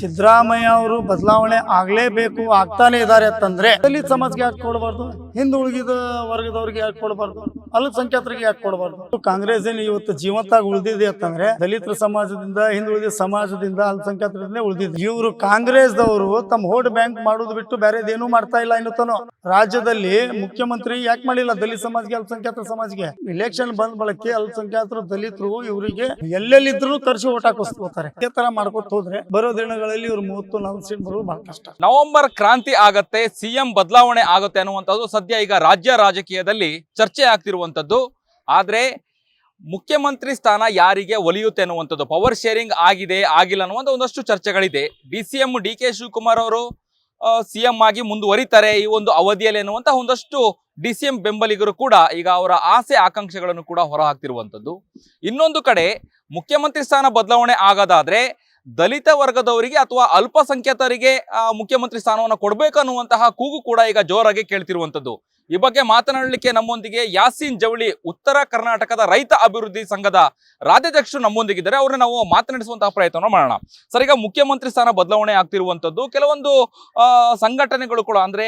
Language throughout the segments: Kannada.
ಸಿದ್ದರಾಮಯ್ಯ ಅವರು ಬದಲಾವಣೆ ಆಗ್ಲೇಬೇಕು, ಆಗ್ತಾನೆ ಇದಾರೆ ಅಂತಂದ್ರೆ ದಲಿತ ಸಮಾಜಕ್ಕೆ ಯಾಕೆ ಕೊಡಬಾರ್ದು? ಹಿಂದುಳಿದ ವರ್ಗದವ್ರಿಗೆ ಯಾಕೆ ಕೊಡಬಾರ್ದು? ಅಲ್ಪಸಂಖ್ಯಾತರಿಗೆ ಯಾಕೆ ಕೊಡಬಾರ್ದು? ಕಾಂಗ್ರೆಸ್ ಏನು ಇವತ್ತು ಜೀವಂತಾಗಿ ಉಳಿದಿದೆ ಅಂತಂದ್ರೆ ದಲಿತರ ಸಮಾಜದಿಂದ ಹಿಂದುಳಿದ ಸಮಾಜದಿಂದ ಅಲ್ಪಸಂಖ್ಯಾತರಿಂದ ಉಳಿದಿದೆ. ಇವರು ಕಾಂಗ್ರೆಸ್ದವರು ತಮ್ಮ ಹೋಟ್ ಬ್ಯಾಂಕ್ ಮಾಡೋದು ಬಿಟ್ಟು ಬೇರೆದೇನು ಮಾಡ್ತಾ ಇಲ್ಲ ಎನ್ನುತ್ತಾನೋ. ರಾಜ್ಯದಲ್ಲಿ ಮುಖ್ಯಮಂತ್ರಿ ಯಾಕೆ ಮಾಡಿಲ್ಲ ದಲಿತ ಸಮಾಜಕ್ಕೆ ಅಲ್ಪಸಂಖ್ಯಾತ ಸಮಾಜಕ್ಕೆ? ಇಲೆಕ್ಷನ್ ಬಂದ ಬಳಕೆ ಅಲ್ಪಸಂಖ್ಯಾತರು ದಲಿತರು ಇವರಿಗೆ ಎಲ್ಲೆಲ್ಲಿದ್ರು ಕರ್ಸಿ ಓಟ್ ಹಾಕಿಸ್ಕೋತಾರೆ. ಇದೇ ತರ ಮಾಡ್ಕೊತ ಹೋದ್ರೆ ಬರೋ ದಿನಗಳಲ್ಲಿ ಇವ್ರು ಮೂವತ್ತು ನಲ್ವತ್ತು ಬರೋದು ಬಹಳ ಕಷ್ಟ. ನವೆಂಬರ್ ಕ್ರಾಂತಿ ಆಗತ್ತೆ, ಸಿಎಂ ಬದಲಾವಣೆ ಆಗುತ್ತೆ ಅನ್ನುವಂಥದ್ದು ಸದ್ಯ ಈಗ ರಾಜ್ಯ ರಾಜಕೀಯದಲ್ಲಿ ಚರ್ಚೆ ಆಗ್ತಿರುವಂಥದ್ದು. ಆದರೆ ಮುಖ್ಯಮಂತ್ರಿ ಸ್ಥಾನ ಯಾರಿಗೆ ಒಲಿಯುತ್ತೆ ಅನ್ನುವಂಥದ್ದು, ಪವರ್ ಶೇರಿಂಗ್ ಆಗಿದೆ, ಆಗಿಲ್ಲ ಅನ್ನುವಂಥ ಒಂದಷ್ಟು ಚರ್ಚೆಗಳಿದೆ. D C M, D K Shivakumar ಅವರು ಸಿ ಎಂ ಆಗಿ ಮುಂದುವರಿತಾರೆ ಈ ಒಂದು ಅವಧಿಯಲ್ಲಿ ಅನ್ನುವಂಥ ಒಂದಷ್ಟು ಡಿ ಸಿ ಎಂ ಬೆಂಬಲಿಗರು ಕೂಡ ಈಗ ಅವರ ಆಸೆ ಆಕಾಂಕ್ಷೆಗಳನ್ನು ಕೂಡ ಹೊರಹಾಕ್ತಿರುವಂಥದ್ದು. ಇನ್ನೊಂದು ಕಡೆ ಮುಖ್ಯಮಂತ್ರಿ ಸ್ಥಾನ ಬದಲಾವಣೆ ಆಗೋದಾದ್ರೆ ದಲಿತ ವರ್ಗದವರಿಗೆ ಅಥವಾ ಅಲ್ಪಸಂಖ್ಯಾತರಿಗೆ ಮುಖ್ಯಮಂತ್ರಿ ಸ್ಥಾನವನ್ನು ಕೊಡಬೇಕು ಅನ್ನುವಂತಹ ಕೂಗು ಕೂಡ ಈಗ ಜೋರಾಗಿ ಕೇಳ್ತಿರುವಂಥದ್ದು ಈ ಬಗ್ಗೆ ಮಾತನಾಡಲಿಕ್ಕೆ ನಮ್ಮೊಂದಿಗೆ ಯಾಸೀನ್ ಜವಳಿ, ಉತ್ತರ ಕರ್ನಾಟಕದ ರೈತ ಅಭಿವೃದ್ಧಿ ಸಂಘದ ರಾಜ್ಯಾಧ್ಯಕ್ಷರು ನಮ್ಮೊಂದಿಗಿದ್ದಾರೆ. ಅವ್ರನ್ನ ನಾವು ಮಾತನಾಡಿಸುವಂತಹ ಪ್ರಯತ್ನವನ್ನು ಮಾಡೋಣ. ಸರ್, ಈಗ ಮುಖ್ಯಮಂತ್ರಿ ಸ್ಥಾನ ಬದಲಾವಣೆ ಆಗ್ತಿರುವಂತದ್ದು, ಕೆಲವೊಂದು ಸಂಘಟನೆಗಳು ಕೂಡ ಅಂದ್ರೆ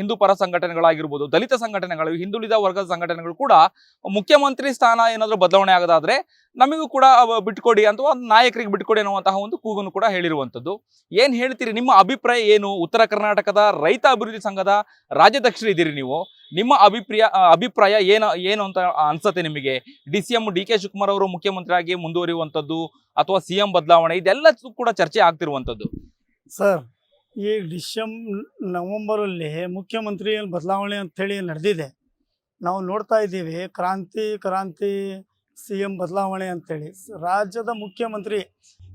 ಹಿಂದೂ ಪರ ಸಂಘಟನೆಗಳಾಗಿರ್ಬೋದು, ದಲಿತ ಸಂಘಟನೆಗಳು, ಹಿಂದುಳಿದ ವರ್ಗದ ಸಂಘಟನೆಗಳು ಕೂಡ ಮುಖ್ಯಮಂತ್ರಿ ಸ್ಥಾನ ಏನಾದರೂ ಬದಲಾವಣೆ ಆಗೋದಾದ್ರೆ ನಮಗೂ ಕೂಡ ಬಿಟ್ಕೊಡಿ ಅಂತ ಒಂದು ನಾಯಕರಿಗೆ ಬಿಟ್ಕೊಡಿ ಅನ್ನುವಂತಹ ಒಂದು ಕೂಗನ್ನು ಕೂಡ ಹೇಳಿರುವಂಥದ್ದು. ಏನು ಹೇಳ್ತೀರಿ, ನಿಮ್ಮ ಅಭಿಪ್ರಾಯ ಏನು? ಉತ್ತರ ಕರ್ನಾಟಕದ ರೈತ ಅಭಿವೃದ್ಧಿ ಸಂಘದ ರಾಜ್ಯಾಧ್ಯಕ್ಷರು ಇದ್ದೀರಿ ನೀವು. ನಿಮ್ಮ ಅಭಿಪ್ರಾಯ ಅಭಿಪ್ರಾಯ ಏನು ಏನು ಅಂತ ಅನ್ಸತ್ತೆ ನಿಮಗೆ? D C M, D K Shivakumar ಅವರು ಮುಖ್ಯಮಂತ್ರಿ ಆಗಿ ಮುಂದುವರಿಯುವಂತದ್ದು ಅಥವಾ ಸಿ ಎಂ ಬದಲಾವಣೆ, ಇದೆಲ್ಲ ಕೂಡ ಚರ್ಚೆ ಆಗ್ತಿರುವಂಥದ್ದು. ಸರ್, ಈ ಡಿಸೆಂ ನವೆಂಬರಲ್ಲಿ ಮುಖ್ಯಮಂತ್ರಿ ಬದಲಾವಣೆ ಅಂತೇಳಿ ನಡೆದಿದೆ. ನಾವು ನೋಡ್ತಾ ಇದ್ದೀವಿ, ಕ್ರಾಂತಿ ಕ್ರಾಂತಿ ಸಿ ಎಂ ಬದಲಾವಣೆ ಅಂತೇಳಿ. ರಾಜ್ಯದ ಮುಖ್ಯಮಂತ್ರಿ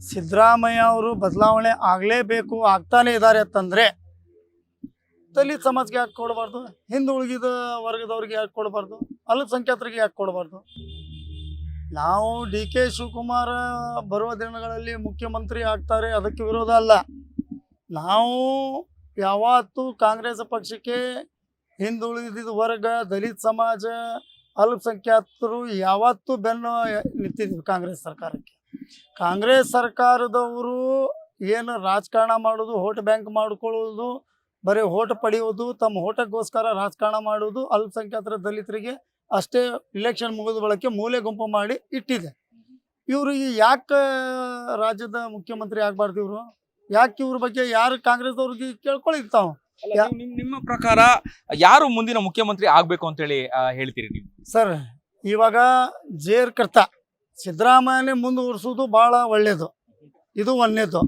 ಸಿದ್ದರಾಮಯ್ಯ ಅವರು ಬದಲಾವಣೆ ಆಗಲೇಬೇಕು ಆಗ್ತಾನೆ ಇದ್ದಾರೆ ಅಂತಂದರೆ ದಲಿತ ಸಮಾಜಕ್ಕೆ ಯಾಕೆ ಕೊಡಬಾರ್ದು? ಹಿಂದುಳಿದ ವರ್ಗದವ್ರಿಗೆ ಯಾಕೆ ಕೊಡಬಾರ್ದು? ಅಲ್ಪಸಂಖ್ಯಾತರಿಗೆ ಯಾಕೆ ಕೊಡಬಾರ್ದು? ನಾವು ಡಿ ಕೆ ಶಿವಕುಮಾರ್ ಬರುವ ದಿನಗಳಲ್ಲಿ ಮುಖ್ಯಮಂತ್ರಿ ಆಗ್ತಾರೆ, ಅದಕ್ಕೆ ವಿರೋಧ ಅಲ್ಲ. ನಾವು ಯಾವತ್ತೂ ಕಾಂಗ್ರೆಸ್ ಪಕ್ಷಕ್ಕೆ ಹಿಂದುಳಿದ ವರ್ಗ, ದಲಿತ ಸಮಾಜ ಅಲ್ಪಸಂಖ್ಯಾತರು ಯಾವತ್ತೂ ಬೆನ್ನು ನಿಂತಿದ್ವಿ ಕಾಂಗ್ರೆಸ್ ಸರ್ಕಾರಕ್ಕೆ. ಕಾಂಗ್ರೆಸ್ ಸರ್ಕಾರದವರು ಏನು ರಾಜಕಾರಣ ಮಾಡೋದು ಹೋಟ್ ಬ್ಯಾಂಕ್ ಮಾಡ್ಕೊಳ್ಳೋದು ಬರೀ ಹೋಟ್ ಪಡೆಯೋದು ತಮ್ಮ ಹೋಟಕ್ಕೋಸ್ಕರ ರಾಜಕಾರಣ ಮಾಡೋದು ಅಲ್ಪಸಂಖ್ಯಾತರ ದಲಿತರಿಗೆ ಅಷ್ಟೇ ಇಲೆಕ್ಷನ್ ಮುಗಿದ ಬಳಕೆ ಮೂಲೆ ಗುಂಪು ಮಾಡಿ ಇಟ್ಟಿದೆ. ಇವರು ಯಾಕೆ ರಾಜ್ಯದ ಮುಖ್ಯಮಂತ್ರಿ ಆಗಬಾರ್ದು ಇವರು? ಯಾಕೆ ಇವ್ರ ಬಗ್ಗೆ ಯಾರು ಕಾಂಗ್ರೆಸ್ದವ್ರಿಗೆ ಅವ್ರಿಗೆ ತಾವು? ಅಲ್ಲ, ಯಾ- ನಿಮ್- ನಿಮ್ಮ ಪ್ರಕಾರ ಯಾರು ಮುಂದಿನ ಮುಖ್ಯಮಂತ್ರಿ ಆಗ್ಬೇಕು ಅಂತ ಹೇಳಿ ಹೇಳ್ತೀರಿ ನೀವು? ಸರ್ ಇವಾಗ ಜೇರ್ ಕರ್ತ ಸಿದ್ದರಾಮಯ್ಯನೇ ಮುಂದುವರ್ಸೋದು ಭಾಳ ಒಳ್ಳೆಯದು ಇದು ಒಂದನೇದು.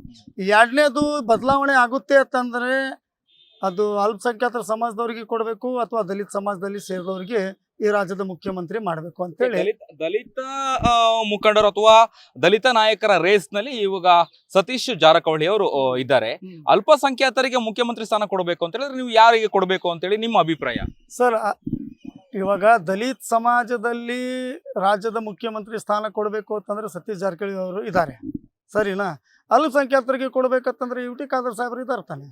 ಎರಡನೇದು ಬದಲಾವಣೆ ಆಗುತ್ತೆ ಅಂತಂದರೆ ಅದು ಅಲ್ಪಸಂಖ್ಯಾತರ ಸಮಾಜದವ್ರಿಗೆ ಕೊಡಬೇಕು ಅಥವಾ ದಲಿತ ಸಮಾಜದಲ್ಲಿ ಸೇರಿದವ್ರಿಗೆ ಈ ರಾಜ್ಯದ ಮುಖ್ಯಮಂತ್ರಿ ಮಾಡಬೇಕು ಅಂತೇಳಿ ದಲಿತ ದಲಿತ ಆ, ಮುಖಂಡರು ಅಥವಾ ದಲಿತ ನಾಯಕರ ರೇಸ್ನಲ್ಲಿ ಇವಾಗ ಸತೀಶ್ ಜಾರಕಿಹೊಳಿ ಅವರು ಇದ್ದಾರೆ. ಅಲ್ಪಸಂಖ್ಯಾತರಿಗೆ ಮುಖ್ಯಮಂತ್ರಿ ಸ್ಥಾನ ಕೊಡಬೇಕು ಅಂತ ಹೇಳಿದ್ರೆ ನೀವು ಯಾರಿಗೆ ಕೊಡಬೇಕು ಅಂತ ಹೇಳಿ ನಿಮ್ಮ ಅಭಿಪ್ರಾಯ? ಸರ್ ಇವಾಗ ದಲಿತ ಸಮಾಜದಲ್ಲಿ ರಾಜ್ಯದ ಮುಖ್ಯಮಂತ್ರಿ ಸ್ಥಾನ ಕೊಡಬೇಕು ಅಂತಂದ್ರೆ ಸತೀಶ್ ಜಾರಕಿಹೊಳಿ ಅವರು ಇದ್ದಾರೆ. ಸರಿನಾ? ಅಲ್ಪಸಂಖ್ಯಾತರಿಗೆ ಕೊಡಬೇಕಂತಂದ್ರೆ ಯು ಟಿ ಖಾದರ್ ಸಾಹೇಬರು ಇದ್ದಾರೆ ತಾನೆ.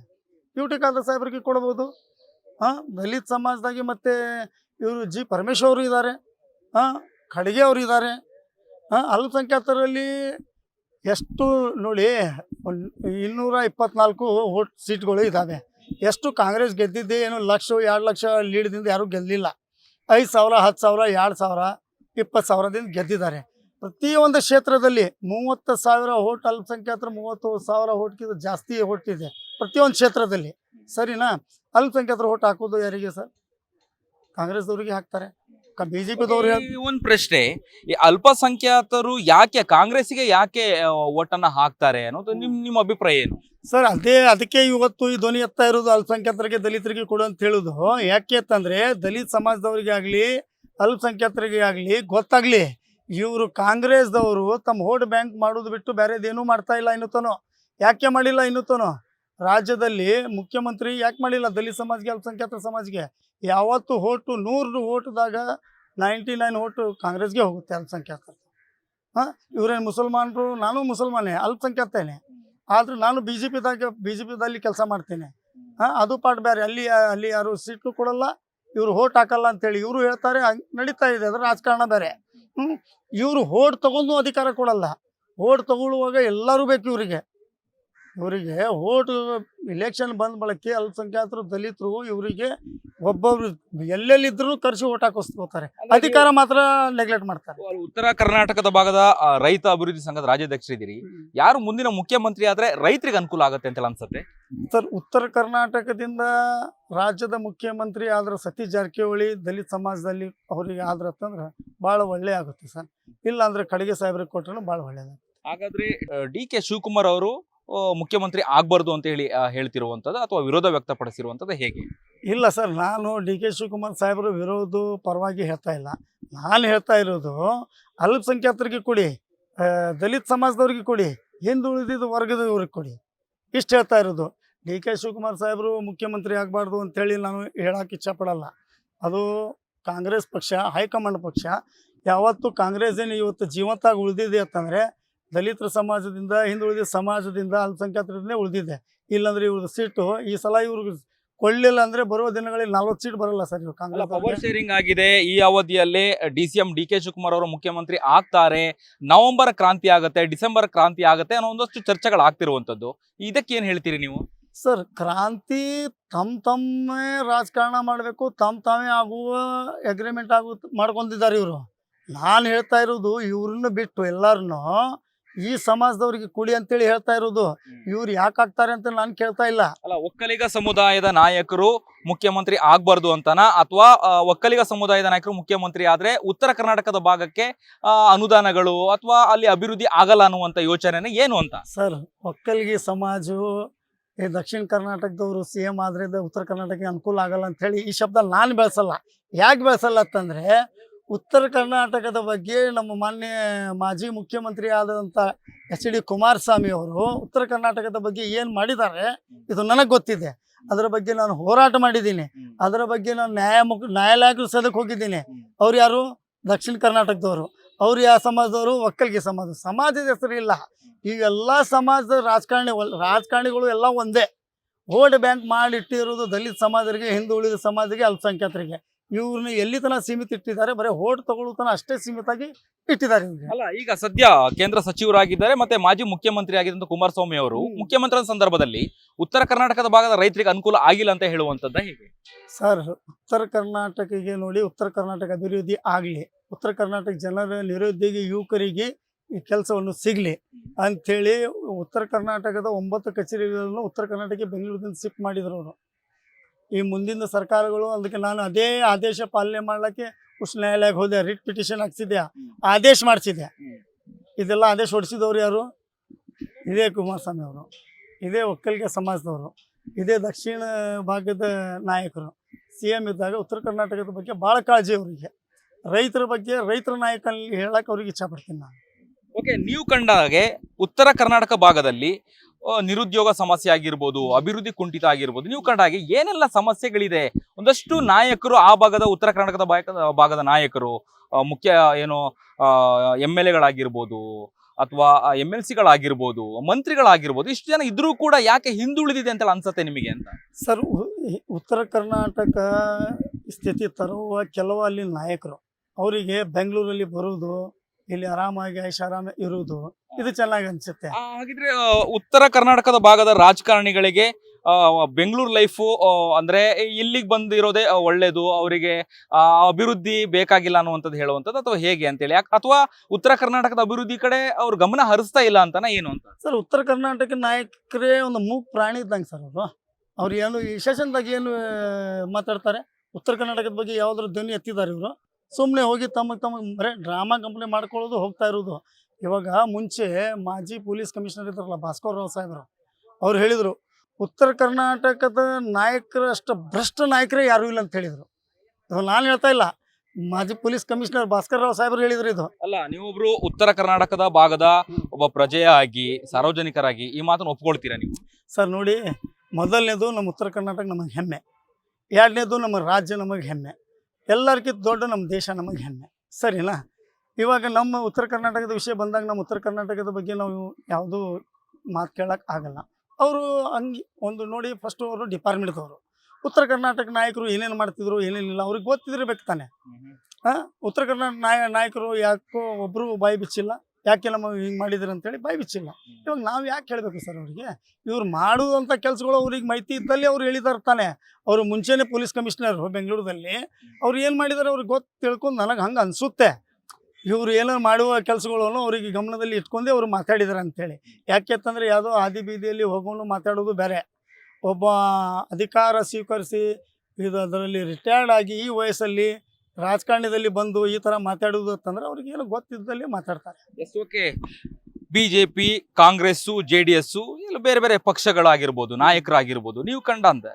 ಯು ಟಿ ಖಾದರ್ ಸಾಹೇಬ್ರಿಗೆ ಕೊಡ್ಬೋದು. ಹಾಂ ದಲಿತ ಸಮಾಜದಾಗೆ ಮತ್ತು ಇವರು ಜಿ ಪರಮೇಶ್ವರ್ ಅವರು ಇದ್ದಾರೆ ಹಾಂ, ಖಡ್ಗೆ ಅವರು ಇದ್ದಾರೆ ಹಾಂ, ಅಲ್ಪಸಂಖ್ಯಾತರಲ್ಲಿ ಎಷ್ಟು ನೋಡಿ ಇನ್ನೂರ ಇಪ್ಪತ್ನಾಲ್ಕು ಓಟ್ ಸೀಟ್ಗಳು ಇದ್ದಾವೆ ಎಷ್ಟು ಕಾಂಗ್ರೆಸ್ ಗೆದ್ದಿದ್ದೆ ಏನು ಲಕ್ಷ, ಎರಡು ಲಕ್ಷ ಲೀಡ್ದಿಂದ ಯಾರೂ ಗೆದ್ದಿಲ್ಲ ಐದು ಸಾವಿರ ಹತ್ತು ಸಾವಿರ, ಎರಡು ಸಾವಿರ, ಇಪ್ಪತ್ತು ಸಾವಿರದಿಂದ ಗೆದ್ದಿದ್ದಾರೆ. ಪ್ರತಿಯೊಂದು ಕ್ಷೇತ್ರದಲ್ಲಿ ಮೂವತ್ತು ಸಾವಿರ ಓಟ್ ಅಲ್ಪಸಂಖ್ಯಾತರು ಮೂವತ್ತು ಸಾವಿರ ಓಟ್ಗಿಂತ ಜಾಸ್ತಿ ಓಟ್ ಇದೆ ಪ್ರತಿಯೊಂದು ಕ್ಷೇತ್ರದಲ್ಲಿ. ಸರಿನಾ? ಅಲ್ಪಸಂಖ್ಯಾತರು ಓಟ್ ಹಾಕೋದು ಯಾರಿಗೆ ಸರ್? ಕಾಂಗ್ರೆಸ್ದವ್ರಿಗೆ ಹಾಕ್ತಾರೆ. ಬಿ ಒಂದು ಪ್ರಶ್ನೆ ಈ ಅಲ್ಪಸಂಖ್ಯಾತರು ಯಾಕೆ ಕಾಂಗ್ರೆಸ್ಗೆ ಯಾಕೆ ವೋಟನ್ನ ಓಟನ್ನ ಹಾಕ್ತಾರೆ ಅನ್ನೋದು ನಿಮ್ ನಿಮ್ಮ ಅಭಿಪ್ರಾಯ ಏನು? ಸರ್ ಅದೇ ಅದಕ್ಕೆ ಇವತ್ತು ಈ ಧ್ವನಿ ಎತ್ತಾ ಇರೋದು ಅಲ್ಪಸಂಖ್ಯಾತರಿಗೆ ದಲಿತರಿಗೆ ಕೊಡು ಅಂತ ಹೇಳುದು. ಯಾಕೆ ಅಂತಂದ್ರೆ ದಲಿತ ಸಮಾಜದವರಿಗೆ ಆಗಲಿ ಅಲ್ಪಸಂಖ್ಯಾತರಿಗೆ ಆಗ್ಲಿ ಗೊತ್ತಾಗ್ಲಿ ಇವರು ಕಾಂಗ್ರೆಸ್ದವರು ತಮ್ಮ ಹೋಟ್ ಬ್ಯಾಂಕ್ ಮಾಡೋದು ಬಿಟ್ಟು ಬೇರೆದೇನೂ ಮಾಡ್ತಾ ಇಲ್ಲ ಇನ್ನುತ್ತನೋ ಯಾಕೆ ಮಾಡಿಲ್ಲ ಇನ್ನುತ್ತನೋ ರಾಜ್ಯದಲ್ಲಿ ಮುಖ್ಯಮಂತ್ರಿ ಯಾಕೆ ಮಾಡಿಲ್ಲ? ದಲಿತ ಸಮಾಜಕ್ಕೆ ಅಲ್ಪಸಂಖ್ಯಾತ ಸಮಾಜಕ್ಕೆ ಯಾವತ್ತು ಓಟು ನೂರು ಓಟ್ದಾಗ ನೈಂಟಿ ನೈನ್ ಓಟು ಕಾಂಗ್ರೆಸ್ಗೆ ಹೋಗುತ್ತೆ ಅಲ್ಪಸಂಖ್ಯಾತ. ಹಾಂ? ಇವರೇನು ಮುಸಲ್ಮಾನರು? ನಾನು ಮುಸಲ್ಮಾನೇ, ಅಲ್ಪಸಂಖ್ಯಾತನೇ. ಆದರೂ ನಾನು ಬಿ ಜೆ ಪಿದಾಗ ಬಿ ಜೆ ಪಿದಲ್ಲಿ ಕೆಲಸ ಮಾಡ್ತೇನೆ. ಹಾಂ? ಅದು ಪಾಠ ಬೇರೆ. ಅಲ್ಲಿ ಅಲ್ಲಿ ಯಾರು ಸೀಟು ಕೊಡಲ್ಲ, ಇವರು ಓಟ್ ಹಾಕಲ್ಲ ಅಂತೇಳಿ ಇವರು ಹೇಳ್ತಾರೆ, ಹಂಗೆ ನಡೀತಾ ಇದೆ. ಅದರ ರಾಜಕಾರಣ ಬೇರೆ. ಹ್ಞೂ ಇವರು ಓಟ್ ತೊಗೊಂಡು ಅಧಿಕಾರ ಕೊಡಲ್ಲ. ಓಟ್ ತೊಗೊಳ್ಳುವಾಗ ಎಲ್ಲರೂ ಬೇಕು ಇವರಿಗೆ. ಇವರಿಗೆ ಓಟ್ ಇಲೆಕ್ಷನ್ ಬಂದ ಬಳಕೆ ಅಲ್ಪಸಂಖ್ಯಾತರು ದಲಿತರು ಇವರಿಗೆ ಒಬ್ಬೊಬ್ರು ಎಲ್ಲೆಲ್ಲಿದ್ರು ಕರ್ಸಿ ಓಟ್ ಹಾಕಿಸ್ಕೋತಾರೆ. ಅಧಿಕಾರ ಮಾತ್ರ ನೆಗ್ಲೆಕ್ಟ್ ಮಾಡ್ತಾರೆ. ಉತ್ತರ ಕರ್ನಾಟಕದ ಭಾಗದ ರೈತ ಅಭಿವೃದ್ಧಿ ಸಂಘದ ರಾಜ್ಯಾಧ್ಯಕ್ಷರಿದ್ದೀರಿ. ಯಾರು ಮುಂದಿನ ಮುಖ್ಯಮಂತ್ರಿ ಆದ್ರೆ ರೈತರಿಗೆ ಅನುಕೂಲ ಆಗುತ್ತೆ ಅಂತ ಅನ್ಸುತ್ತೆ? ಸರ್ ಉತ್ತರ ಕರ್ನಾಟಕದಿಂದ ರಾಜ್ಯದ ಮುಖ್ಯಮಂತ್ರಿ ಆದ್ರೆ ಸತೀಶ್ ಜಾರಕಿಹೊಳಿ ದಲಿತ ಸಮಾಜದಲ್ಲಿ ಅವರಿಗೆ ಆದ್ರತ್ತಂದ್ರೆ ಭಾಳ ಒಳ್ಳೆ ಆಗುತ್ತೆ ಸರ್. ಇಲ್ಲ ಅಂದ್ರೆ ಖಡ್ಗೆ ಸಾಹೇಬ್ರಿಗೆ ಕೊಟ್ಟರು ಭಾಳ ಒಳ್ಳೇದು ಹಾಗಾದ್ರೆ ಡಿ ಕೆ ಶಿವಕುಮಾರ್ ಅವರು ಮುಖ್ಯಮಂತ್ರಿ ಆಗ್ಬಾರ್ದು ಅಂತ ಹೇಳಿ ಹೇಳ್ತಿರುವಂಥದ್ದು ಅಥವಾ ವಿರೋಧ ವ್ಯಕ್ತಪಡಿಸಿರುವಂಥದ್ದು ಹೇಗೆ? ಇಲ್ಲ ಸರ್, ನಾನು ಡಿ ಕೆ ಶಿವಕುಮಾರ್ ಸಾಹೇಬರು ವಿರೋಧ ಪರವಾಗಿ ಹೇಳ್ತಾ ಇಲ್ಲ. ನಾನು ಹೇಳ್ತಾ ಇರೋದು, ಅಲ್ಪಸಂಖ್ಯಾತರಿಗೆ ಕೊಡಿ ದಲಿತ ಸಮಾಜದವ್ರಿಗೆ ಕೊಡಿ, ಹಿಂದುಳಿದಿದ್ದ ವರ್ಗದವ್ರಿಗೆ ಕೊಡಿ. ಇಷ್ಟು ಹೇಳ್ತಾ ಇರೋದು. ಡಿ ಕೆ ಶಿವಕುಮಾರ್ ಸಾಹೇಬರು ಮುಖ್ಯಮಂತ್ರಿ ಆಗಬಾರ್ದು ಅಂತೇಳಿ ನಾನು ಹೇಳಕ್ಕೆ ಇಚ್ಛಪಡಲ್ಲ. ಅದು ಕಾಂಗ್ರೆಸ್ ಪಕ್ಷ, ಹೈಕಮಾಂಡ್ ಪಕ್ಷ, ಯಾವತ್ತು ಕಾಂಗ್ರೆಸ್ ಏನು ಇವತ್ತು ಜೀವಂತಾಗಿ ಉಳಿದಿದೆ ಅಂತಂದರೆ ದಲಿತರ ಸಮಾಜದಿಂದ ಹಿಂದುಳಿದ ಸಮಾಜದಿಂದ ಅಲ್ಪಸಂಖ್ಯಾತರಿಂದ ಉಳಿದಿದೆ. ಇಲ್ಲಾಂದ್ರೆ ಇವ್ರದ್ದು ಸೀಟು ಈ ಸಲ ಇವ್ರಿಗೆ ಕೊಳ್ಳಿಲ್ಲ ಅಂದ್ರೆ ಬರುವ ದಿನಗಳಲ್ಲಿ ನಲ್ವತ್ತು ಸೀಟ್ ಬರಲ್ಲ ಸರ್ ಇವ್ರು ಕಾಂಗ್ರೆಸ್ ಪವರ್ ಶೇರಿಂಗ್ ಆಗಿದೆ. ಈ ಅವಧಿಯಲ್ಲಿ D C M D K Shivakumar ಅವರು ಮುಖ್ಯಮಂತ್ರಿ ಆಗ್ತಾರೆ. ನವೆಂಬರ್ ಕ್ರಾಂತಿ ಆಗುತ್ತೆ ಡಿಸೆಂಬರ್ ಕ್ರಾಂತಿ ಆಗುತ್ತೆ ಅನ್ನೋ ಒಂದಷ್ಟು ಚರ್ಚೆಗಳು ಆಗ್ತಿರುವಂತದ್ದು ಇದಕ್ಕೆ ಏನ್ ಹೇಳ್ತೀರಿ ನೀವು? ಸರ್ ಕ್ರಾಂತಿ ತಮ್ಮ ತಮ್ಮೇ ರಾಜಕಾರಣ ಮಾಡಬೇಕು ತಮ್ಮ ತಾವೇ ಆಗುವ ಅಗ್ರಿಮೆಂಟ್ ಆಗು ಮಾಡ್ಕೊಂಡಿದ್ದಾರೆ ಇವರು. ನಾನು ಹೇಳ್ತಾ ಇರೋದು ಇವ್ರನ್ನ ಬಿಟ್ಟು ಎಲ್ಲರನ್ನು ಈ ಸಮಾಜದವ್ರಿಗೆ ಕುಳಿ ಅಂತೇಳಿ ಹೇಳ್ತಾ ಇರೋದು ಇವ್ರು ಯಾಕೆ ಆಗ್ತಾರೆ ಅಂತ ನಾನು ಕೇಳ್ತಾ ಇಲ್ಲ. ಅಲ್ಲ ಒಕ್ಕಲಿಗ ಸಮುದಾಯದ ನಾಯಕರು ಮುಖ್ಯಮಂತ್ರಿ ಆಗ್ಬಾರ್ದು ಅಂತನ? ಅಥವಾ ಒಕ್ಕಲಿಗ ಸಮುದಾಯದ ನಾಯಕರು ಮುಖ್ಯಮಂತ್ರಿ ಆದ್ರೆ ಉತ್ತರ ಕರ್ನಾಟಕದ ಭಾಗಕ್ಕೆ ಅನುದಾನಗಳು ಅಥವಾ ಅಲ್ಲಿ ಅಭಿವೃದ್ಧಿ ಆಗಲ್ಲ ಅನ್ನುವಂತ ಯೋಚನೆ ಏನು ಅಂತ? ಸರ್ ಒಕ್ಕಲಿಗ ಸಮಾಜ ಈ ದಕ್ಷಿಣ ಕರ್ನಾಟಕದವರು ಸಿ ಎಂ ಆದ್ರೆ ಉತ್ತರ ಕರ್ನಾಟಕಕ್ಕೆ ಅನುಕೂಲ ಆಗಲ್ಲ ಅಂತ ಹೇಳಿ ಈ ಶಬ್ದ ನಾನು ಬೆಳೆಸಲ್ಲ. ಯಾಕೆ ಬೆಳೆಸಲ್ಲ ಅಂತಂದರೆ ಉತ್ತರ ಕರ್ನಾಟಕದ ಬಗ್ಗೆ ನಮ್ಮ ಮಾನ್ಯ ಮಾಜಿ ಮುಖ್ಯಮಂತ್ರಿ ಆದಂಥ ಎಚ್ ಡಿ ಕುಮಾರಸ್ವಾಮಿ ಅವರು ಉತ್ತರ ಕರ್ನಾಟಕದ ಬಗ್ಗೆ ಏನು ಮಾಡಿದ್ದಾರೆ ಇದು ನನಗೆ ಗೊತ್ತಿದೆ. ಅದರ ಬಗ್ಗೆ ನಾನು ಹೋರಾಟ ಮಾಡಿದ್ದೀನಿ. ಅದರ ಬಗ್ಗೆ ನಾನು ನ್ಯಾಯಮುಖ ನ್ಯಾಯಾಲಯಕ್ಕೂ ಸದಕ್ಕೆ ಹೋಗಿದ್ದೀನಿ. ಅವ್ರು ಯಾರು? ದಕ್ಷಿಣ ಕರ್ನಾಟಕದವರು. ಅವ್ರು ಯಾವ ಸಮಾಜದವರು? ಒಕ್ಕಲಿಗೆ ಸಮಾಜ. ಸಮಾಜದ ಹೆಸರು ಇಲ್ಲ. ಈಗೆಲ್ಲ ಸಮಾಜದ ರಾಜಕಾರಣಿ ರಾಜಕಾರಣಿಗಳು ಎಲ್ಲ ಒಂದೇ. ವೋಟ್ ಬ್ಯಾಂಕ್ ಮಾಡಿಟ್ಟಿರೋದು ದಲಿತ ಸಮಾಜರಿಗೆ, ಹಿಂದುಳಿದ ಸಮಾಜಕ್ಕೆ ಅಲ್ಪಸಂಖ್ಯಾತರಿಗೆ. ಇವ್ರನ್ನ ಎಲ್ಲಿ ತನ ಸೀಮಿತ ಇಟ್ಟಿದ್ದಾರೆ? ಬರೀ ಓಟ್ ತಗೊಳ್ಳೋತನ ಅಷ್ಟೇ ಸೀಮಿತಾಗಿ ಇಟ್ಟಿದ್ದಾರೆ ಇವ್ರಿಗೆ ಅಲ್ಲ ಈಗ ಸದ್ಯ ಕೇಂದ್ರ ಸಚಿವರಾಗಿದ್ದಾರೆ ಮತ್ತೆ ಮಾಜಿ ಮುಖ್ಯಮಂತ್ರಿ ಆಗಿದ್ದಂತ ಕುಮಾರಸ್ವಾಮಿ ಅವರು ಹ್ಮ್. ಮುಖ್ಯಮಂತ್ರಿ ಸಂದರ್ಭದಲ್ಲಿ ಉತ್ತರ ಕರ್ನಾಟಕದ ಭಾಗದ ರೈತರಿಗೆ ಅನುಕೂಲ ಆಗಿಲ್ಲ ಅಂತ ಹೇಳುವಂತದ್ದ ಹೇಗೆ? ಸರ್ ಉತ್ತರ ಕರ್ನಾಟಕಕ್ಕೆ ನೋಡಿ ಉತ್ತರ ಕರ್ನಾಟಕ ಅಭಿವೃದ್ಧಿ ಆಗಲಿ. ಉತ್ತರ ಕರ್ನಾಟಕ ಜನರ ನಿರುದ್ಯೋಗಿ ಯುವಕರಿಗೆ ಈ ಕೆಲಸವನ್ನು ಸಿಗಲಿ ಅಂಥೇಳಿ ಉತ್ತರ ಕರ್ನಾಟಕದ ಒಂಬತ್ತು ಕಚೇರಿಗಳನ್ನು ಉತ್ತರ ಕರ್ನಾಟಕಕ್ಕೆ ಬೆಂಗಳೂರಿನಿಂದ ಶಿಫ್ಟ್ ಮಾಡಿದ್ರು ಅವರು. ಈ ಮುಂದಿನ ಸರ್ಕಾರಗಳು ಅದಕ್ಕೆ ನಾನು ಅದೇ ಆದೇಶ ಪಾಲನೆ ಮಾಡ್ಲಿಕ್ಕೆ ಉಚ್ಚ ನ್ಯಾಯಾಲಯಕ್ಕೆ ಹೋದೆ ರಿಟ್ ಪಿಟಿಷನ್ ಹಾಕ್ಸಿದ್ದೆ ಆದೇಶ ಮಾಡಿಸಿದೆ ಇದೆಲ್ಲ ಆದೇಶ ಹೊಡಿಸಿದವ್ರು ಯಾರು? ಇದೇ ಕುಮಾರಸ್ವಾಮಿ ಅವರು ಇದೇ ಒಕ್ಕಲಿಗ ಸಮಾಜದವರು ಇದೇ ದಕ್ಷಿಣ ಭಾಗದ ನಾಯಕರು. ಸಿ ಎಂ ಇದ್ದಾಗ ಉತ್ತರ ಕರ್ನಾಟಕದ ಬಗ್ಗೆ ಭಾಳ ಕಾಳಜಿ ಅವರಿಗೆ. ರೈತರ ಬಗ್ಗೆ ರೈತರ ನಾಯಕಲ್ಲಿ ಹೇಳಕ್ಕೆ ಅವ್ರಿಗೆ ಇಚ್ಛಪಡ್ತೀನಿ ನಾನು. ಓಕೆ ನೀವು ಕಂಡ ಹಾಗೆ ಉತ್ತರ ಕರ್ನಾಟಕ ಭಾಗದಲ್ಲಿ ನಿರುದ್ಯೋಗ ಸಮಸ್ಯೆ ಆಗಿರ್ಬೋದು, ಅಭಿವೃದ್ಧಿ ಕುಂಠಿತ ಆಗಿರ್ಬೋದು, ನೀವು ಕಂಡ ಹಾಗೆ ಏನೆಲ್ಲ ಸಮಸ್ಯೆಗಳಿದೆ? ಒಂದಷ್ಟು ನಾಯಕರು ಆ ಭಾಗದ, ಉತ್ತರ ಕರ್ನಾಟಕದ ಭಾಗದ ನಾಯಕರು ಮುಖ್ಯ, ಏನು ಎಂ ಎಲ್ ಎಗಳಾಗಿರ್ಬೋದು ಅಥವಾ ಎಂ ಎಲ್ ಸಿಗಳಾಗಿರ್ಬೋದು ಮಂತ್ರಿಗಳಾಗಿರ್ಬೋದು, ಇಷ್ಟು ಜನ ಇದ್ರೂ ಕೂಡ ಯಾಕೆ ಹಿಂದುಳಿದಿದೆ ಅಂತ ಅನ್ಸತ್ತೆ ನಿಮಗೆ ಅಂತ? ಸರ್ ಉತ್ತರ ಕರ್ನಾಟಕ ಸ್ಥಿತಿ ತರುವ ಕೆಲವು ಅಲ್ಲಿ ನಾಯಕರು, ಅವರಿಗೆ ಬೆಂಗಳೂರಲ್ಲಿ ಬರುವುದು ಇಲ್ಲಿ ಆರಾಮಾಗಿ ಐಷಾರಾಮ ಇರುವುದು. ಇದು ಚೆನ್ನಾಗಿ ಅನ್ಸುತ್ತೆ. ಆ, ಹಾಗಿದ್ರೆ ಆ, ಉತ್ತರ ಕರ್ನಾಟಕದ ಭಾಗದ ರಾಜಕಾರಣಿಗಳಿಗೆ ಆ, ಬೆಂಗಳೂರು ಲೈಫು ಅಂದ್ರೆ ಇಲ್ಲಿಗೆ ಬಂದಿರೋದೇ ಆ, ಒಳ್ಳೇದು. ಅವರಿಗೆ ಅಭಿವೃದ್ಧಿ ಬೇಕಾಗಿಲ್ಲ ಅನ್ನುವಂಥದ್ದು ಹೇಳುವಂಥದ್ದು ಅಥವಾ ಹೇಗೆ ಅಂತೇಳಿ. ಯಾಕೆ ಅಥವಾ ಉತ್ತರ ಕರ್ನಾಟಕದ ಅಭಿವೃದ್ಧಿ ಕಡೆ ಅವ್ರ ಗಮನ ಹರಿಸ್ತಾ ಇಲ್ಲ ಅಂತಾನ ಏನು ಅಂತ? ಸರ್ ಉತ್ತರ ಕರ್ನಾಟಕ ನಾಯಕರೇ ಒಂದು ಮೂಕ್ ಪ್ರಾಣಿ ಇದ್ದಂಗೆ ಸರ್ ಅವರು. ಅವ್ರು ಏನು ಈ ಸೆಷನ್ದಾಗ ಏನು ಆ, ಮಾತಾಡ್ತಾರೆ? ಉತ್ತರ ಕರ್ನಾಟಕದ ಬಗ್ಗೆ ಯಾವ್ದಾದ್ರು ಧ್ವನಿ ಎತ್ತಿದ್ದಾರೆ ಇವರು. ಸುಮ್ಮನೆ ಹೋಗಿ ತಮಗೆ ತಮಗೆ ಬರೀ ಡ್ರಾಮಾ ಕಂಪ್ನಿ ಮಾಡ್ಕೊಳ್ಳೋದು ಹೋಗ್ತಾ ಇರೋದು. ಇವಾಗ ಮುಂಚೆ ಮಾಜಿ ಪೊಲೀಸ್ ಕಮಿಷನರ್ ಇದ್ದಾರಲ್ಲ ಭಾಸ್ಕರ್ ರಾವ್ ಸಾಹೇಬರು ಅವ್ರು ಹೇಳಿದರು ಉತ್ತರ ಕರ್ನಾಟಕದ ನಾಯಕರಷ್ಟು ಭ್ರಷ್ಟ ನಾಯಕರೇ ಯಾರೂ ಇಲ್ಲ ಅಂತ ಹೇಳಿದರು. ನಾನು ಹೇಳ್ತಾ ಇಲ್ಲ ಮಾಜಿ ಪೊಲೀಸ್ ಕಮಿಷನರ್ ಭಾಸ್ಕರ್ ರಾವ್ ಸಾಹೇಬರು ಹೇಳಿದ್ರು ಇದು. ಅಲ್ಲ ನೀವೊಬ್ರು ಉತ್ತರ ಕರ್ನಾಟಕದ ಭಾಗದ ಒಬ್ಬ ಪ್ರಜೆಯಾಗಿ ಸಾರ್ವಜನಿಕರಾಗಿ ಈ ಮಾತನ್ನು ಒಪ್ಕೊಳ್ತೀರಾ ನೀವು? ಸರ್ ನೋಡಿ ಮೊದಲನೇದು ನಮ್ಮ ಉತ್ತರ ಕರ್ನಾಟಕ ನಮಗೆ ಹೆಮ್ಮೆ ಎರಡನೇದು ನಮ್ಮ ರಾಜ್ಯ ನಮಗೆ ಹೆಮ್ಮೆ. ಎಲ್ಲರಿಗಿಂತ ದೊಡ್ಡ ನಮ್ಮ ದೇಶ ನಮಗೆ ಹೆಮ್ಮೆ. ಸರಿನಾ? ಇವಾಗ ನಮ್ಮ ಉತ್ತರ ಕರ್ನಾಟಕದ ವಿಷಯ ಬಂದಾಗ ನಮ್ಮ ಉತ್ತರ ಕರ್ನಾಟಕದ ಬಗ್ಗೆ ನಾವು ಯಾವುದೂ ಮಾತು ಕೇಳಕ್ಕೆ ಆಗಲ್ಲ. ಅವರು ಹಂಗೆ ಒಂದು ನೋಡಿ ಫಸ್ಟು ಅವರು ಡಿಪಾರ್ಟ್ಮೆಂಟ್ದವರು ಉತ್ತರ ಕರ್ನಾಟಕ ನಾಯಕರು ಏನೇನು ಮಾಡ್ತಿದ್ರು ಏನೇನಿಲ್ಲ ಅವ್ರಿಗೆ ಗೊತ್ತಿದ್ದಿರ್ಬೇಕು ತಾನೆ. ಹಾಂ? ಉತ್ತರ ಕರ್ನಾಟಕ ನಾಯ ನಾಯಕರು ಯಾಕೋ ಒಬ್ಬರು ಬಾಯಿ ಬಿಚ್ಚಿಲ್ಲ. ಯಾಕೆ ನಮ್ಮ ಹಿಂಗೆ ಮಾಡಿದ್ರು ಅಂತೇಳಿ ಬಾಯಿ ಬಿಚ್ಚಿಲ್ಲ. ಇವಾಗ ನಾವು ಯಾಕೆ ಹೇಳಬೇಕು ಸರ್ ಅವರಿಗೆ? ಇವ್ರು ಮಾಡುವಂಥ ಕೆಲಸಗಳು ಅವ್ರಿಗೆ ಮಾಹಿತಿ ಇದ್ದಲ್ಲಿ ಅವ್ರು ಹೇಳಿದಾರೆ ತಾನೆ. ಅವರು ಮುಂಚೆನೇ ಪೊಲೀಸ್ ಕಮಿಷನರು ಬೆಂಗಳೂರಲ್ಲಿ ಅವ್ರು ಏನು ಮಾಡಿದ್ದಾರೆ ಅವ್ರಿಗೆ ಗೊತ್ತು ತಿಳ್ಕೊಂಡು ನನಗೆ ಹಂಗೆ ಅನಿಸುತ್ತೆ. ಇವರು ಏನೋ ಮಾಡುವ ಕೆಲಸಗಳನ್ನು ಅವರಿಗೆ ಗಮನದಲ್ಲಿ ಇಟ್ಕೊಂಡೇ ಅವರು ಮಾತಾಡಿದಾರೆ ಅಂತೇಳಿ. ಯಾಕೆ ಅಂತಂದರೆ ಯಾವುದೋ ಆದಿ ಬೀದಿಯಲ್ಲಿ ಹೋಗೋನು ಮಾತಾಡೋದು ಬೇರೆ. ಒಬ್ಬ ಅಧಿಕಾರ ಸ್ವೀಕರಿಸಿ ಇದು ಅದರಲ್ಲಿ ರಿಟೈರ್ಡ್ ಆಗಿ ಈ ವಯಸ್ಸಲ್ಲಿ ರಾಜಕಾರಣದಲ್ಲಿ ಬಂದು ಈ ಥರ ಮಾತಾಡೋದು ಅಂತಂದ್ರೆ ಅವ್ರಿಗೆ ಏನು ಗೊತ್ತಿದ್ದಲ್ಲಿ ಮಾತಾಡ್ತಾರೆ. Yes okay BJP Congress J D S ಇಲ್ಲ ಬೇರೆ ಬೇರೆ ಪಕ್ಷಗಳಾಗಿರ್ಬೋದು ನಾಯಕರಾಗಿರ್ಬೋದು ನೀವು ಕಂಡ ಅಂದೆ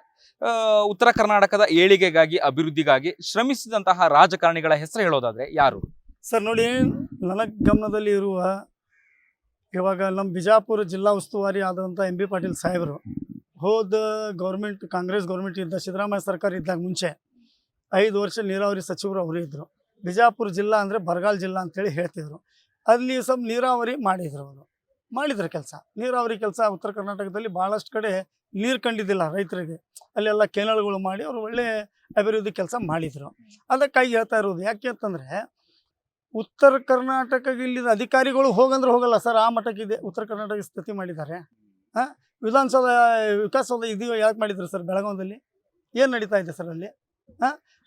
ಉತ್ತರ ಕರ್ನಾಟಕದ ಏಳಿಗೆಗಾಗಿ ಅಭಿವೃದ್ಧಿಗಾಗಿ ಶ್ರಮಿಸಿದಂತಹ ರಾಜಕಾರಣಿಗಳ ಹೆಸರು ಹೇಳೋದಾದ್ರೆ ಯಾರು? ಸರ್ ನೋಡಿ ನನ್ನ ಗಮನದಲ್ಲಿ ಇರುವ ಇವಾಗ ನಮ್ಮ ಬಿಜಾಪುರ ಜಿಲ್ಲಾ ಉಸ್ತುವಾರಿ ಆದಂಥ ಎಂ ಬಿ ಪಾಟೀಲ್ ಸಾಹೇಬರು ಹೋದ ಗೌರ್ಮೆಂಟ್ ಕಾಂಗ್ರೆಸ್ ಗೌರ್ಮೆಂಟ್ ಇದ್ದ ಸಿದ್ದರಾಮಯ್ಯ ಸರ್ಕಾರ ಇದ್ದಾಗ ಮುಂಚೆ ಐದು ವರ್ಷ ನೀರಾವರಿ ಸಚಿವರು ಅವರು ಇದ್ದರು ಬಿಜಾಪುರ ಜಿಲ್ಲಾ ಅಂದರೆ ಬರಗಾಲ ಜಿಲ್ಲಾ ಅಂತೇಳಿ ಹೇಳ್ತಿದ್ರು. ಅಲ್ಲಿ ಸ್ವಲ್ಪ ನೀರಾವರಿ ಮಾಡಿದ್ರು ಅವರು. ಮಾಡಿದ್ರು ಕೆಲಸ. ನೀರಾವರಿ ಕೆಲಸ ಉತ್ತರ ಕರ್ನಾಟಕದಲ್ಲಿ ಭಾಳಷ್ಟು ಕಡೆ ನೀರು ಕಂಡಿದ್ದಿಲ್ಲ ರೈತರಿಗೆ. ಅಲ್ಲೆಲ್ಲ ಕೆನಲ್ಗಳು ಮಾಡಿ ಅವರು ಒಳ್ಳೆ ಅಭಿವೃದ್ಧಿ ಕೆಲಸ ಮಾಡಿದರು. ಅದಕ್ಕಾಗಿ ಹೇಳ್ತಾ ಇರೋದು. ಯಾಕೆ ಅಂತಂದರೆ ಉತ್ತರ ಕರ್ನಾಟಕಕ್ಕೆ ಇಲ್ಲಿದ ಅಧಿಕಾರಿಗಳು ಹೋಗಂದ್ರೆ ಹೋಗಲ್ಲ. ಸರ್, ಆ ಮಟ್ಟಕ್ಕಿದೆ ಉತ್ತರ ಕರ್ನಾಟಕ ಸ್ಥಿತಿ ಮಾಡಿದ್ದಾರೆ. ಹಾಂ? ವಿಧಾನಸೌಧ, ವಿಕಾಸಸೌಧ ಇದೆಯೋ ಯಾಕೆ ಮಾಡಿದ್ರು ಸರ್ ಬೆಳಗಾವದಲ್ಲಿ? ಏನು ನಡೀತಾ ಇದೆ ಸರ್ ಅಲ್ಲಿ?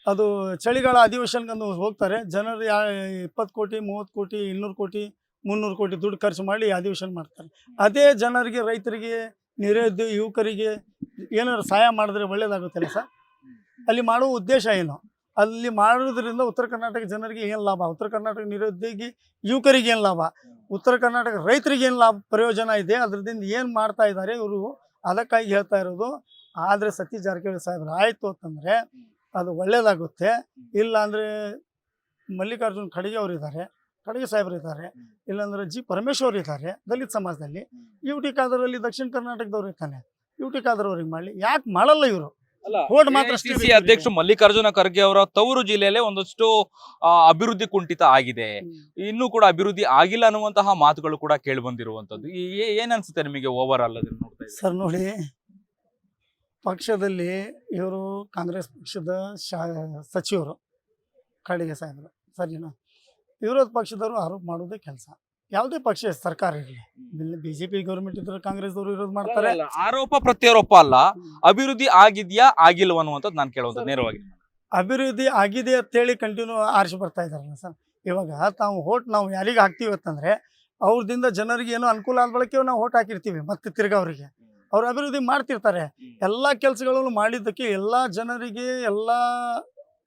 ಅದು ಚಳಿಗಾಲ ಅಧಿವೇಶನಕ್ಕಂದು ಹೋಗ್ತಾರೆ. ಜನರು ಯಾ, ಇಪ್ಪತ್ತು ಕೋಟಿ, ಮೂವತ್ತು ಕೋಟಿ, ಇನ್ನೂರು ಕೋಟಿ, ಮುನ್ನೂರು ಕೋಟಿ ದುಡ್ಡು ಖರ್ಚು ಮಾಡಿ ಅಧಿವೇಶನ ಮಾಡ್ತಾರೆ. ಅದೇ ಜನರಿಗೆ, ರೈತರಿಗೆ ನಿರುದ್ಯೋಗ ಯುವಕರಿಗೆ ಏನಾದ್ರು ಸಹಾಯ ಮಾಡಿದ್ರೆ ಒಳ್ಳೇದಾಗುತ್ತಲ್ಲ ಸರ್? ಅಲ್ಲಿ ಮಾಡುವ ಉದ್ದೇಶ ಏನು? ಅಲ್ಲಿ ಮಾಡೋದ್ರಿಂದ ಉತ್ತರ ಕರ್ನಾಟಕ ಜನರಿಗೆ ಏನು ಲಾಭ? ಉತ್ತರ ಕರ್ನಾಟಕ ನಿರುದ್ಯೋಗಿ ಯುವಕರಿಗೆ ಏನು ಲಾಭ? ಉತ್ತರ ಕರ್ನಾಟಕ ರೈತರಿಗೆ ಏನು ಲಾಭ, ಪ್ರಯೋಜನ ಇದೆ? ಅದರಿಂದ ಏನು ಮಾಡ್ತಾ ಇದ್ದಾರೆ ಇವರು? ಅದಕ್ಕಾಗಿ ಹೇಳ್ತಾ ಇರೋದು. ಆದರೆ ಸತೀಶ್ ಜಾರಕಿಹೊಳಿ ಸಾಹೇಬ್ರು, ಆಯಿತು ಅಂತಂದರೆ ಅದು ಒಳ್ಳೆಯದಾಗುತ್ತೆ ಇಲ್ಲ ಅಂದರೆ ಮಲ್ಲಿಕಾರ್ಜುನ್ ಖಡ್ಗೆ ಅವರು ಇದ್ದಾರೆ ಖಡ್ಗೆ ಸಾಹೇಬರು ಇದ್ದಾರೆ ಇಲ್ಲಾಂದ್ರೆ ಜಿ ಪರಮೇಶ್ವರ್ ಇದ್ದಾರೆ ದಲಿತ ಸಮಾಜದಲ್ಲಿ. ಯು ಟಿ ಖಾದರಲ್ಲಿ ದಕ್ಷಿಣ ಕರ್ನಾಟಕದವ್ರು ಇರ್ತಾನೆ. ಯು ಟಿ ಖಾದರ್ ಅವ್ರಿಗೆ ಮಾಡಲಿ. ಯಾಕೆ ಮಾಡಲ್ಲ ಇವರು? Vote ಮಾತ್ರ ಅಧ್ಯಕ್ಷ ಮಲ್ಲಿಕಾರ್ಜುನ ಖರ್ಗೆ ಅವರ ತವರು ಜಿಲ್ಲೆಯಲ್ಲೇ ಒಂದಷ್ಟು ಅಭಿವೃದ್ಧಿ ಕುಂಠಿತ ಆಗಿದೆ. ಇನ್ನೂ ಕೂಡ ಅಭಿವೃದ್ಧಿ ಆಗಿಲ್ಲ ಅನ್ನುವಂತಹ ಮಾತುಗಳು ಕೂಡ ಕೇಳಿ ಬಂದಿರುವಂತದ್ದು. ಏನ್ ಅನ್ಸುತ್ತೆ ನಿಮಗೆ? ಓವರ್ ಆಲ್ ಅದನ್ನ ನೋಡ್ತಾ ಇದ್ರೆ? ಸರ್ ನೋಡಿ ಪಕ್ಷದಲ್ಲಿ ಇವರು ಕಾಂಗ್ರೆಸ್ ಪಕ್ಷದ ಶಾ ಸಚಿವರು ಖಾಡಿಗೆ ಸಾಹೇಬರು. ಸರಿನಾ? ವಿರೋಧ ಪಕ್ಷದವರು ಆರೋಪ ಮಾಡೋದೇ ಕೆಲಸ. ಯಾವುದೇ ಪಕ್ಷ ಸರ್ಕಾರ ಇರಲಿ. ಬಿ ಜೆ ಪಿ ಗೌರ್ಮೆಂಟ್ ಇದ್ರೆ ಕಾಂಗ್ರೆಸ್ದವರು ವಿರೋಧ ಮಾಡ್ತಾರೆ. ಆರೋಪ ಪ್ರತ್ಯಾರೋಪ ಅಲ್ಲ. ಅಭಿವೃದ್ಧಿ ಆಗಿದ್ಯಾ ಆಗಿಲ್ವ ಅನ್ನುವಂಥದ್ದು ನಾನು ಕೇಳುವಂಥದ್ದು ನೇರವಾಗಿ. ಅಭಿವೃದ್ಧಿ ಆಗಿದೆ ಅಂತೇಳಿ ಕಂಟಿನ್ಯೂ ಆರಿಸಿ ಬರ್ತಾ ಇದ್ದಾರಲ್ಲ ಸರ್. ಇವಾಗ ತಾವು ಓಟ್ ನಾವು ಯಾರಿಗೆ ಹಾಕ್ತೀವಿ ಅಂತಂದ್ರೆ ಅವ್ರದಿಂದ ಜನರಿಗೆ ಏನೋ ಅನುಕೂಲ ಆದ ಬಳಕೆ ನಾವು ಓಟ್ ಹಾಕಿರ್ತೀವಿ ಮತ್ತೆ ತಿರ್ಗಾ ಅವರಿಗೆ. ಅವ್ರು ಅಭಿವೃದ್ಧಿ ಮಾಡ್ತಿರ್ತಾರೆ. ಎಲ್ಲ ಕೆಲಸಗಳನ್ನು ಮಾಡಿದ್ದಕ್ಕೆ ಎಲ್ಲ ಜನರಿಗೆ ಎಲ್ಲ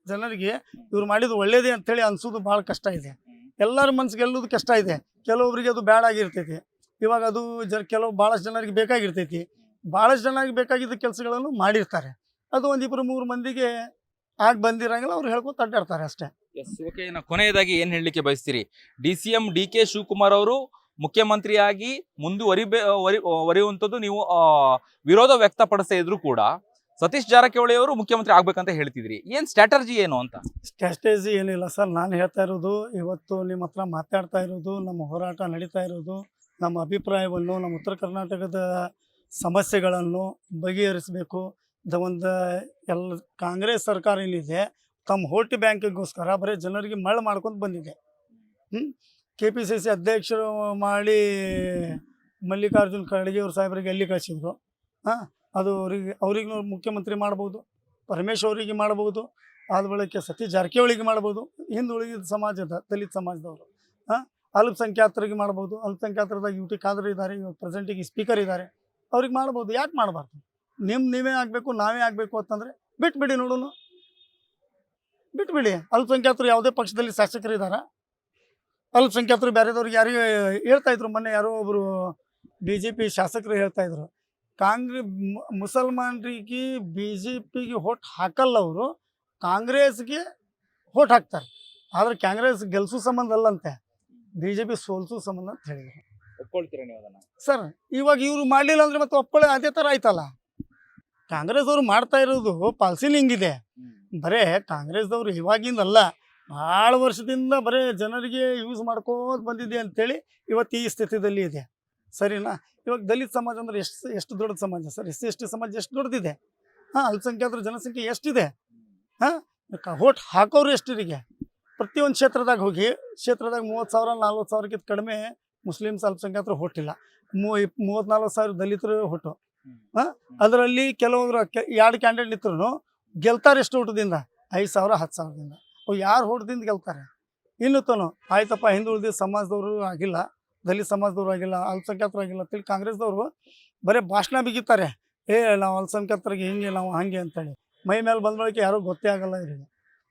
ಜನರಿಗೆ ಇವ್ರು ಮಾಡಿದ್ದು ಒಳ್ಳೇದೇ ಅಂತೇಳಿ ಅನ್ಸೋದು ಭಾಳ ಕಷ್ಟ ಇದೆ. ಎಲ್ಲರ ಮನ್ಸು ಗೆಲ್ಲೋದು ಕಷ್ಟ ಇದೆ. ಕೆಲವೊಬ್ಬರಿಗೆ ಅದು ಬ್ಯಾಡ್ ಆಗಿರ್ತೈತಿ. ಇವಾಗ ಅದು ಜ ಕೆಲವು ಭಾಳಷ್ಟು ಜನರಿಗೆ ಬೇಕಾಗಿರ್ತೈತಿ. ಭಾಳಷ್ಟು ಜನರಿಗೆ ಬೇಕಾಗಿದ್ದ ಕೆಲಸಗಳನ್ನು ಮಾಡಿರ್ತಾರೆ. ಅದು ಒಂದಿಬ್ಬರು ಮೂರು ಮಂದಿಗೆ ಆಗಿ ಬಂದಿರಂಗಿಲ್ಲ ಅವ್ರು ಹೇಳ್ಕೊತ ಅಡ್ಡಾಡ್ತಾರೆ ಅಷ್ಟೇ. ಓಕೆ ಕೊನೆಯದಾಗಿ ಏನು ಹೇಳಲಿಕ್ಕೆ ಬಯಸ್ತೀರಿ? D C M D K Shivakumar ಅವರು ಮುಖ್ಯಮಂತ್ರಿಯಾಗಿ ಮುಂದುವರಿಬೇ ವರಿ ವರಿಯುವಂಥದ್ದು ನೀವು ವಿರೋಧ ವ್ಯಕ್ತಪಡಿಸದೇ ಇದ್ರು ಕೂಡ ಸತೀಶ್ ಜಾರಕಿಹೊಳಿ ಅವರು ಮುಖ್ಯಮಂತ್ರಿ ಆಗ್ಬೇಕಂತ ಹೇಳ್ತಿದ್ರಿ ಏನ್ ಸ್ಟ್ರಾಟಜಿ ಏನು ಅಂತ? ಸ್ಟ್ರಾಟಜಿ ಏನಿಲ್ಲ ಸರ್. ನಾನು ಹೇಳ್ತಾ ಇರೋದು, ಇವತ್ತು ನಿಮ್ಮ ಹತ್ರ ಮಾತಾಡ್ತಾ ಇರೋದು, ನಮ್ಮ ಹೋರಾಟ ನಡೀತಾ ಇರೋದು, ನಮ್ಮ ಅಭಿಪ್ರಾಯವನ್ನು, ನಮ್ಮ ಉತ್ತರ ಕರ್ನಾಟಕದ ಸಮಸ್ಯೆಗಳನ್ನು ಬಗೆಹರಿಸಬೇಕು. ಒಂದು, ಎಲ್ಲ, ಕಾಂಗ್ರೆಸ್ ಸರ್ಕಾರ ಏನಿದೆ, ತಮ್ಮ ಹೋಟಿ ಬ್ಯಾಂಕಿಗೋಸ್ಕರ ಬರೀ ಜನರಿಗೆ ಮಳೆ ಮಾಡ್ಕೊಂಡು ಬಂದಿದೆ. ಹ್ಞೂ ಕೆ ಪಿ ಸಿ ಸಿ ಅಧ್ಯಕ್ಷರು ಮಾಡಿ ಮಲ್ಲಿಕಾರ್ಜುನ್ ಖರ್ಗೆ ಅವ್ರ ಸಾಹೇಬರಿಗೆ ಎಲ್ಲಿ ಕಳಿಸಿದ್ರು? ಹಾಂ, ಅದು ಅವ್ರಿಗೆ ಅವ್ರಿಗೂ ಮುಖ್ಯಮಂತ್ರಿ ಮಾಡ್ಬೋದು ಪರಮೇಶ್ ಅವರಿಗೆ ಮಾಡ್ಬೋದು, ಆದ ಬಳಿಕ ಸತೀಶ್ ಜಾರಕಿಹೊಳಿಗೆ ಮಾಡ್ಬೋದು ಹಿಂದುಳಿದ ಸಮಾಜದ, ದಲಿತ ಸಮಾಜದವರು. ಹಾಂ, ಅಲ್ಪಸಂಖ್ಯಾತರಿಗೆ ಮಾಡ್ಬೋದು ಅಲ್ಪಸಂಖ್ಯಾತರದಾಗ ಯು ಟಿ ಖಾದರ್ ಇದ್ದಾರೆ ಇವಾಗ ಪ್ರೆಸೆಂಟಿಗೆ ಸ್ಪೀಕರ್ ಇದ್ದಾರೆ ಅವ್ರಿಗೆ ಮಾಡ್ಬೋದು, ಯಾಕೆ ಮಾಡಬಾರ್ದು? ನಿಮ್ಮ ನೀವೇ ಆಗಬೇಕು, ನಾವೇ ಆಗಬೇಕು ಅಂತಂದರೆ ಬಿಟ್ಬಿಡಿ ನೋಡೋಣ ಬಿಟ್ಬಿಡಿ, ಅಲ್ಪಸಂಖ್ಯಾತರು ಯಾವುದೇ ಪಕ್ಷದಲ್ಲಿ ಶಾಸಕರಿದ್ದಾರೆ ಅಲ್ಪಸಂಖ್ಯಾತರು ಬೇರೆದವ್ರಿಗೆ ಯಾರು ಹೇಳ್ತಾ ಇದ್ರು. ಮೊನ್ನೆ ಯಾರೋ ಒಬ್ಬರು ಬಿ ಜೆ ಪಿ ಶಾಸಕರು ಹೇಳ್ತಾ ಇದ್ರು. ಕಾಂಗ್ರೆಸ್ ಮುಸಲ್ಮಾನರಿಗೆ ಬಿ ಜೆ ಪಿಗೆ ಹೋಟ್ ಹಾಕಲ್ಲ ಅವರು ಕಾಂಗ್ರೆಸ್ಗೆ ಹೋಟ್ ಹಾಕ್ತಾರೆ. ಆದ್ರೆ ಕಾಂಗ್ರೆಸ್ ಗೆಲ್ಸು ಸಂಬಂಧ ಅಲ್ಲಂತೆ. ಬಿ ಜೆ ಪಿ ಸೋಲ್ಸು ಸಂಬಂಧ ಅಂತ ಹೇಳಿದ್ರು. ಒಪ್ಕೊಳ್ತೀರಾ ನೀವು ಅದನ್ನ? ಸರ್ ಇವಾಗ ಇವರು ಮಾಡಲಿಲ್ಲ ಅಂದ್ರೆ ಮತ್ತೆ ಒಪ್ಕೊಳ್ಳೆ ಅದೇ ಥರ ಆಯ್ತಲ್ಲ? ಕಾಂಗ್ರೆಸ್ ಅವರು ಮಾಡ್ತಾ ಇರೋದು ಪಾಲ್ಸಿಲಿ ಹಿಂಗಿದೆ ಬರೇ ಕಾಂಗ್ರೆಸ್ದವ್ರು ಇವಾಗಿಂದಲ್ಲ ಭಾಳ ವರ್ಷದಿಂದ ಬರೀ ಜನರಿಗೆ ಯೂಸ್ ಮಾಡ್ಕೋತ ಬಂದಿದೆ ಅಂತೇಳಿ ಇವತ್ತು ಈ ಸ್ಥಿತಿದಲ್ಲಿ ಇದೆ. ಸರಿನಾ? ಇವಾಗ ದಲಿತ ಸಮಾಜ ಅಂದ್ರೆ ಎಷ್ಟು ಎಷ್ಟು ದೊಡ್ಡ ಸಮಾಜ ಸರ್? ಎಸ್ ಎಷ್ಟು ಸಮಾಜ ಎಷ್ಟು ದೊಡ್ಡದಿದೆ ಹಾಂ, ಅಲ್ಪಸಂಖ್ಯಾತರ ಜನಸಂಖ್ಯೆ ಎಷ್ಟಿದೆ? ಹಾಂ ಹೋಟ್ ಹಾಕೋರು ಎಷ್ಟರಿಗೆ ಪ್ರತಿಯೊಂದು ಕ್ಷೇತ್ರದಾಗ ಹೋಗಿ, ಕ್ಷೇತ್ರದಾಗ ಮೂವತ್ತು ಸಾವಿರ, ನಲ್ವತ್ತು ಸಾವಿರಕ್ಕಿಂತ ಕಡಿಮೆ ಮುಸ್ಲಿಮ್ಸ್ ಅಲ್ಪಸಂಖ್ಯಾತರು ಹೊಟ್ಟಿಲ್ಲ. ಮೂ ಮೂವತ್ತು ನಲ್ವತ್ತು ಸಾವಿರ ದಲಿತರು ಹುಟ್ಟು. ಅದರಲ್ಲಿ ಕೆಲವರು ಕೆ, ಎರಡು ಕ್ಯಾಂಡಿಡೇಟ್ ನಿಂತರು ಗೆಲ್ತಾರೆ ಎಷ್ಟು ಊಟದಿಂದ? ಐದು ಸಾವಿರ, ಹತ್ತು ಸಾವಿರದಿಂದ. ಯಾರು ಹೊಡೆದಿಂದ ಗೆಲ್ತಾರೆ? ಇನ್ನು ತನು ಆಯ್ತಪ್ಪ ಹಿಂದುಳಿದ ಸಮಾಜದವರು ಆಗಿಲ್ಲ ದಲಿತ ಸಮಾಜದವ್ರು ಆಗಿಲ್ಲ ಅಲ್ಪಸಂಖ್ಯಾತರು ಆಗಿಲ್ಲ ತಿಳಿ ಕಾಂಗ್ರೆಸ್ದವರು ಬರೀ ಭಾಷಣ ಬಿಗಿತಾರೆ. ಏ ನಾವು ಅಲ್ಪಸಂಖ್ಯಾತರಿಗೆ ಹಿಂಗೆ ನಾವು ಹಾಗೆ ಅಂತೇಳಿ. ಮೈ ಮೇಲೆ ಬಂದೊಳಕ್ಕೆ ಬಳಿಕ ಯಾರೂ ಗೊತ್ತೇ ಆಗಲ್ಲ ಇವರಿಗೆ.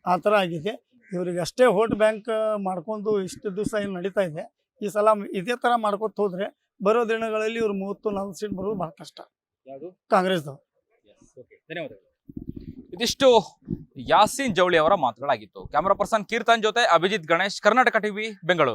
ಆ ಥರ ಆಗಿದೆ. ಇವ್ರಿಗೆ ಅಷ್ಟೇ ವೋಟ್ ಬ್ಯಾಂಕ್ ಮಾಡ್ಕೊಂಡು ಇಷ್ಟು ದಿವಸ ಏನು ನಡೀತಾ ಇದೆ. ಈ ಸಲ ಇದೇ ಥರ ಮಾಡ್ಕೊತ ಹೋದರೆ ಬರೋ ದಿನಗಳಲ್ಲಿ ಇವರು ಮೂವತ್ತು ನಾಲ್ಕು ಸೀಟ್ ಬರೋದು ಭಾಳ ಕಷ್ಟ. ಕಾಂಗ್ರೆಸ್ದವ್ರು. ಧನ್ಯವಾದಗಳು. ಇದಿಷ್ಟು ಯಾಸೀನ್ ಜವಳಿ ಅವರ ಮಾತುಗಳಾಗಿತ್ತು. ಕ್ಯಾಮರಾ ಪರ್ಸನ್ ಕೀರ್ತನ್ ಜೊತೆ ಅಭಿಜಿತ್ ಗಣೇಶ್ ಕರ್ನಾಟಕ ಟಿವಿ ಬೆಂಗಳೂರು.